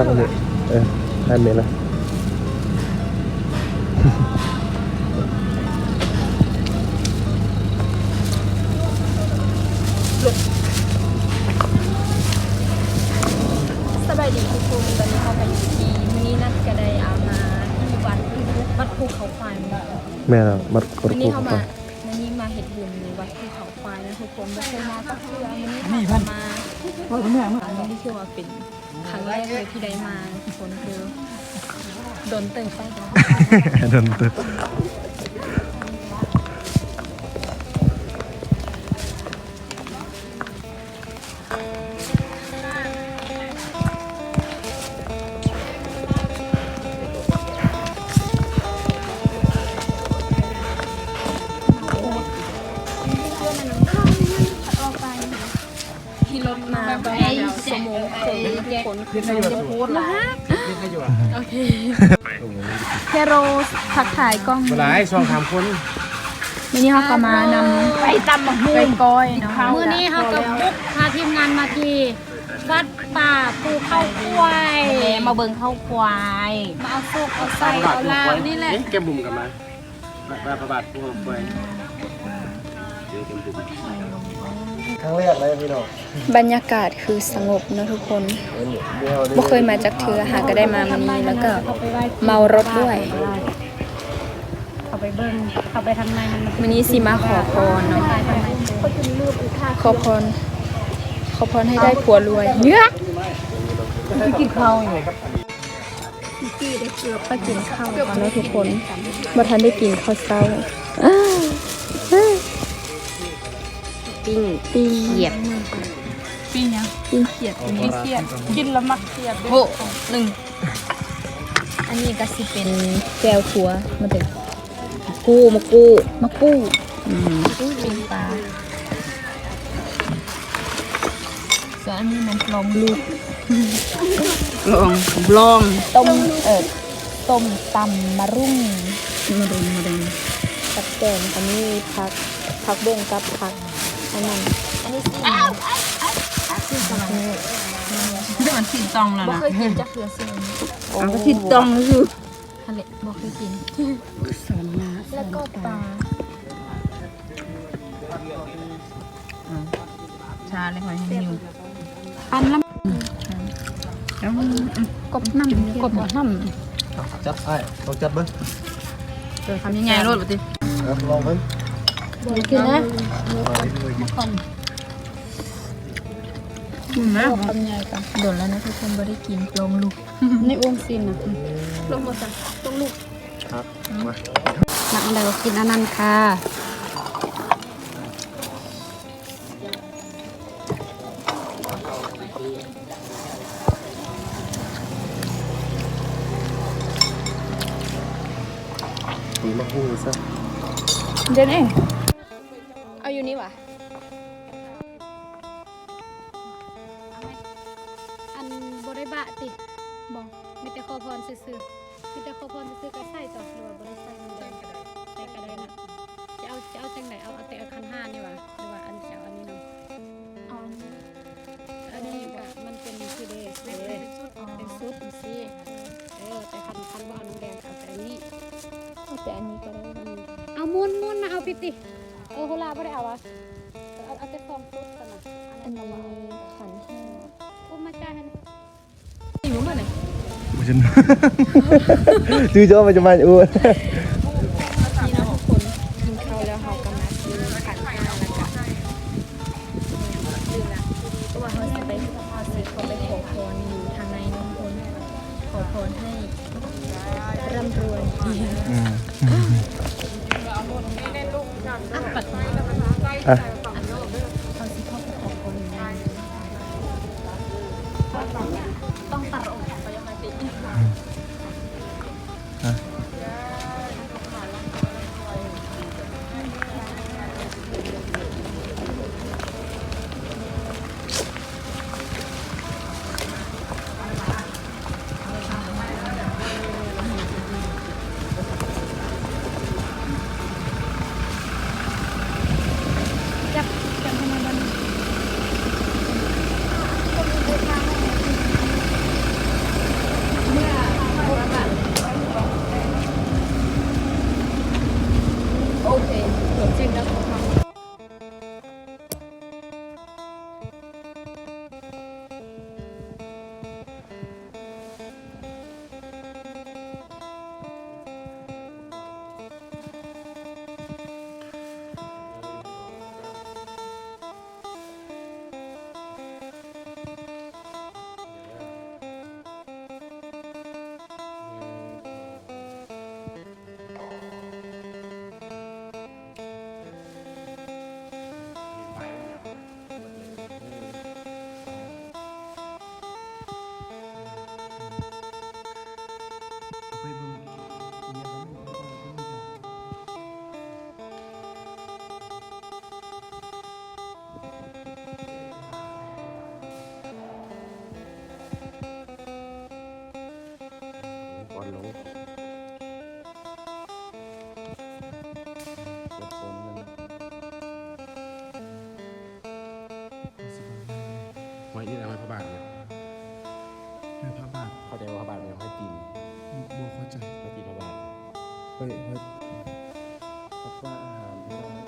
ฟังกันเลยเออได้เมละสบายดีทุกคนตอนนี้เขาไปอยู่ที่มินินัดก็ได้เอามาที่วัดวัดภูเขาควายมาแม่เราบัดกดวันกูนี้เข้าเขาไปมาวันนี้มาเห็ดบุญในวัดภูเขาควายนะทุกคนไม่เคยมาก็เพื่อวันนี้เขามาอันนี้คือว่าเป็น ครั้งแรกเลยที่ได้มาทุกคนคือโดนเติมไปโดนตึกที่รถม ทุกคนคือเขาจะพูดละโอเคเฮโรทักถ่ายกล้องหลายช่องทำคนวันนี้เขาก็มานำไปตำบักหุ่ไปงก้อยเนาะมื้อนี้เขาก็บุกพาทีมงานมาที่วัดป่าภูเข้าควายมาเบิ่งเข้าควายมาเอาโซกเอาใส่เอาลางนี่แหละเอ๊ะแกมบุ่มกันมาบาประบาทพวกไปเจอแกมบุ่ม ครั้งแรกเลยพี่น้องบรรยากาศคือสงบเนาะทุกคนเดี๋ยวบ่เคยมาจากเทือหาก็ได้มาวันนี้แล้วก็เมารถด้วย เขาไปเบิ้งเขาไปทางในมันวันนี้สิมาขอพรเนาะขอพร ขอพรให้ได้ผัวรวยเนื้อกินข้าวอยู่ไปกินข้าวก่อนเนาะทุกคนบ่ทันได้กินข้าวเช้า ปิ้งปิ้งเหยียบปีนี้ปิ้งเขียดกินเขียดกินแล้วมักเขียดด้วยโหหนึ่งอันนี้ก็สิเป็นแก้วขัวมาถึงกู้มากู้มากู้อืมปิ้งปลาส่วนอันนี้มันปลอมลูกลองลองต้มเอิดต้มตำมะรุ่งมาดูมาดูกับแกงอันนี้ผักผักบงกับผัก อันนั้นอันนี้สินี่มันสิตองแล้วบ่นะเคยกินจักเทือซึ่งเอาก็สิตองคือทะเลบ่เคยกิน สอนมาแล้วก็ปลาชาเลยหอยให้อยู่ปันแล้วแล้วกบน้ำกบน้ำจับไอ้ต้องจับเบิ้งทำยังไงรถปฏิลองเบิ้ง กินนะอืมนะทำไงกันโดนแล้วนะทุกคนบ่ได้กินลงลูกนี่อ้วงซินนะลงหมดจ้ะลงลูกครับมาหนักอะไรก็กินอันนั้นค่ะตีมะฮู้ซะเดี๋ยวนี้เอา แต่ขอพรซื่อๆมีแต่ขอพรซื่อๆก็ใส่ต่อหรือว่าบริใส่มันได้ใส่ก็ได้นะจะเอาจะเอาจังไหนเอาเอาแต่เอาคันห้านี่วะหรือว่าอันจะเอาอันนี้เนาะเอาอันนี้ก็มันเป็นคือเดสเลยเป็นชุดเป็นชุดสิเออแต่คันคันว่าเอาน้ำแดงเอาแต่อันนี้เอาแต่อันนี้ก็ได้อืมเอามุนมุนนะเอาปิติเออโฮลาไม่ได้เอาวะเอาเอาแต่ฟองชุดกันนะอันนี้ขัน ไม่ใช่ชื่อเจ้ามันจะมาอ้วนนี่เนาะทุกคนกินข้าวแล้วเฮาก็มาซื้อขันห้าแล้วก็ลืมละเพราะว่าเฮาสิไปเฮาสิเขาไปขอพรอยู่ทางในเน้องคนขอพรให้ร่ำรวยอืมปัด อะ ไว้ที่ไหนไว้พระบาทเนี่ย คือพระบาทเขาใจว่าพระบาทเป็นให้ตีน ฮ้ยเฮ้ยรับว่าอาหารพี่น้อง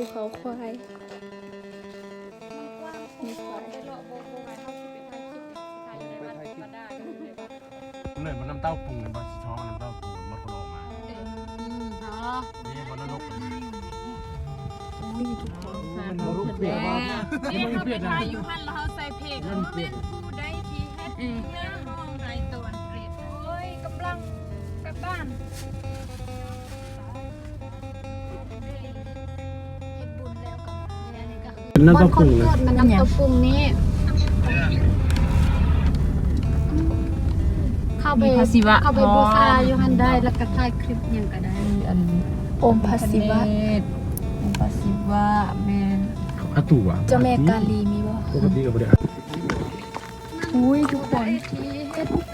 ภูเขาควายมีควายเลยมันน้ำเต้าปรุงในบาสิท้องน้ำเต้าปรุงมันคนออกมาอืมเอานี่มันนรกเลยมันบ่รู้เปลี่ยนว่านี่เขาไปทายอยู่หันแล้วเขาใส่เพลงเขาเป็นผู้ได้ที่เฮ็ดเรื่องห้องไรตัวเปรตโอ้ยกำลังกลับบ้าน นี่ก็คือน้ำเต้าปรุงเลยคนมันน้ำตัวปรุงนี้เข้าไปเข้าไปบูชาอยู่หันได้แล้วก็ถ่ายคลิปหยังก็ได้อมพระศิวะองค์พระศิวะแม่อาตู่อะเจ้าแม่กาลีมีบ่ปกติก็บ่ได้อุ้ยทุกคน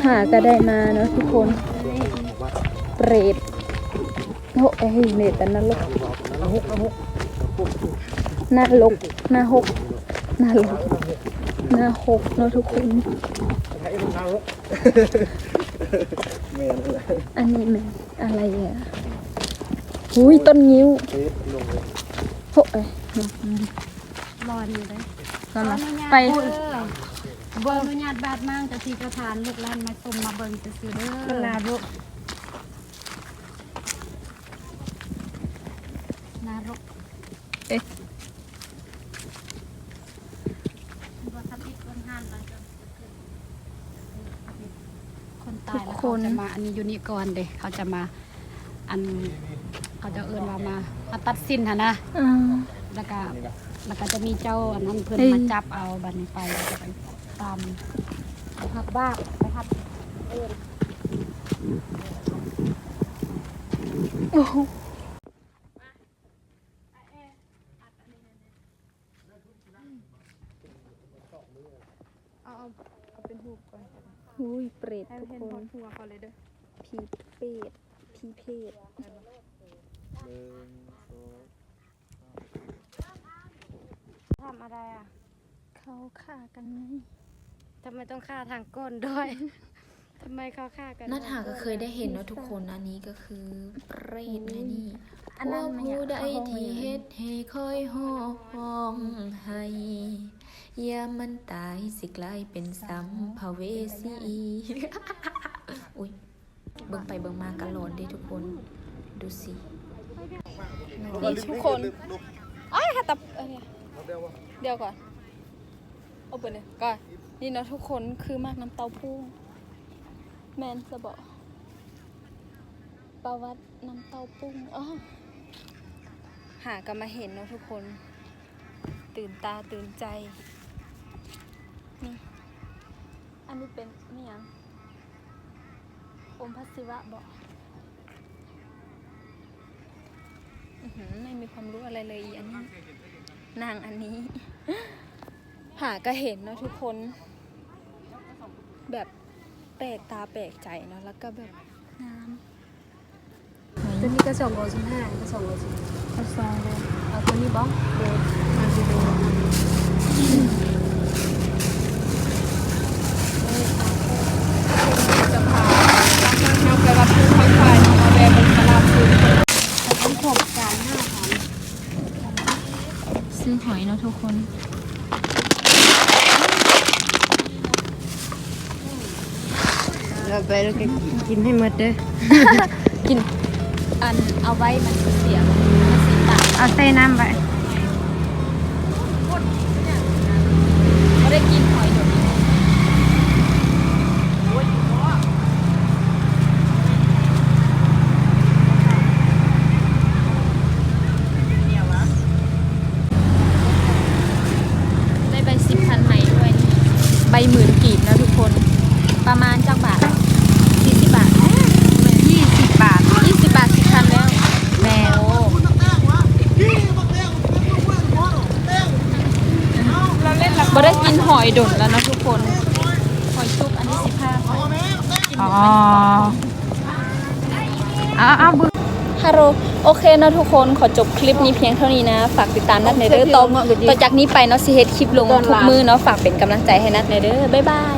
หาก็ได้มาเนาะทุกคนเปรตโอ้เอ้ยเนตแต่นรก หน้าลกหน้าหกหน้าลกหน้าหกเนาะทุกคนแม่นเลยอันนี้มันอะไรอะอุ้ยต้นนิ้วเอ๊ะลงเลยโอ้เอ้ยรอนอยู่ได้นั่นขอล่ะอนุญาตไปเด้อเบิ่งอนุญาตบาดมั่งแต่ที่ประธานลูกหลานมาชมมาเบิ่งซื่อๆเด้อลาลูกนารก เอ๊ะ บ่ทับอีกคนห้านแล้วจะคนตายแล้ว ทุกคเขานจะมาอันนี้อยู่นี่ก่อนเด้เขาจะมาอันเขาจะเอิ้นว่ามามาตัดสินหั่นนะอ่าแล้วก็แล้วก็จะมีเจ้าอันนั้นเพิ่นเฮ้ยมาจับเอาบัดนี้ไปแล้วก็ไปตามไปหับบ้าไปหับเอิ้นโอ้โหเอาเอาเอาเป็นหูปก่อน อุ้ยเปรตให้ทุกเห็นคนหัวเขาเลยเด้อผีเปรตผีเพศหนึ่งสองทำอะไรอะ เขาฆ่ากันไงทำไมต้องฆ่าทางก้นด้วย ทำไมเขาฆ่ากันนัทหาก็เคยได้เห็นเนาะทุกคนอันนี้ก็คือเปรตนะนี่อันนั้นว่าไม่ผู้อยากใดเข้าห้องที่เลยเฮ็ดให้คอยห้องให้ยามมันตายสิกลายเป็นสัมภเวสีอุ้ยเบิ่งไปเบิ่งมากันหลอนเด้ทุกคน ดูสินี่ทุกคนอ้ายหาตับเอ้ยเดี๋ยวก่อนเอาเปิดเลยก่อนนี่นะทุกคนคือมากน้ำเต้าพู้ แมนจะบอกประวัติน้ำเต้าปุ้งอ๋อหากันมาเห็นเนาะทุกคน ตื่นตาตื่นใจ นี่ อันนี้เป็นนี่ยังองค์พระศิวะบอกอือหือไม่มีความรู้อะไรเลยอีอันนี้ นางอันนี้ หาก็เห็นเนาะทุกคน แบบ แปลกตาแปลกใจเนาะแล้วก็แบบน้ำตัวนี้ก็สองร้อยสิบห้าก็สองร้อยสิบเอาซองเลยเอาตัวนี้บอกโดยมาดูดูจะพาเราไปวัดภูเขาควายเนาะมาแวะบนตลาดซื้อต้องขบการห้าพันซื้อหอยเนาะทุกคน เราไปแล้วก็กินให้หมดเด้อ กิน อันเอาไว้มันเสียมันเสียตาเอาใส่น้ำไป เขาได้กินหอยเดี๋ยวนี้ได้ใบสิบพันใหม่ด้วยนี่ใบหมื่นกีบนะทุกคน ประมาณจักบาทสี่สิบบาท ยี่สิบบาท ยี่สิบบาทสิบพันแล้ว แม่ โอ้บ่ได้กินห อยดุนแล้วนะทุกคนหอยชุบอันนี้สิบห้าอ๋อเอาเอาบุฮัลโหลโอเคเนาะทุกคนขอจบคลิปนี้เพียงเท่านี้นะ ฝากติดตามนัดในเด้อต่อต่อจากนี้ไปเนาะสิเฮ็ดคลิปลงทุกมือเนาะฝากเป็นกำลังใจให้นัดในเด้อบ๊ายบาย